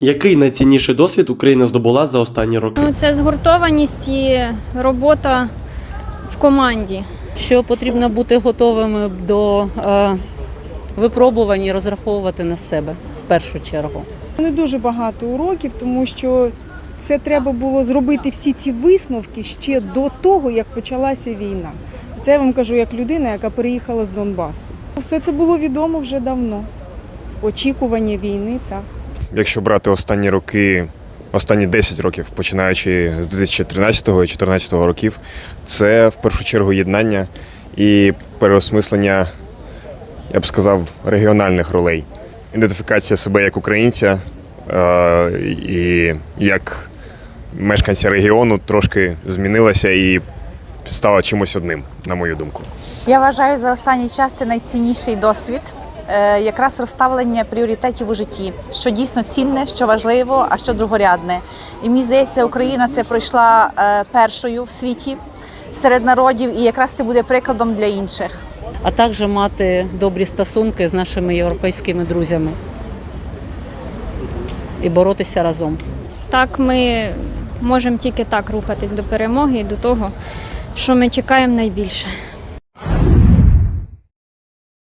Який найцінніший досвід Україна здобула за останні роки? Ну, це згуртованість і робота в команді. що потрібно бути готовими до е, випробувань і розраховувати на себе в першу чергу. Не дуже багато уроків, тому що це треба було зробити всі ці висновки ще до того, як почалася війна. Це я вам кажу як людина, яка переїхала з Донбасу. Все це було відомо вже давно. Очікування війни, так. Якщо брати останні роки, останні 10 років, починаючи з 2013 і 2014 років, це в першу чергу єднання і переосмислення, я б сказав, регіональних ролей. Ідентифікація себе як українця е, і як мешканця регіону трошки змінилася і стала чимось одним, на мою думку. Я вважаю за останній час це найцінніший досвід. Е, Якраз розставлення пріоритетів у житті, що дійсно цінне, що важливо, а що другорядне. І мені здається, Україна це пройшла е, першою в світі серед народів, і якраз це буде прикладом для інших. А також мати добрі стосунки з нашими європейськими друзями і боротися разом. Так ми можемо тільки так рухатись до перемоги і до того, що ми чекаємо найбільше.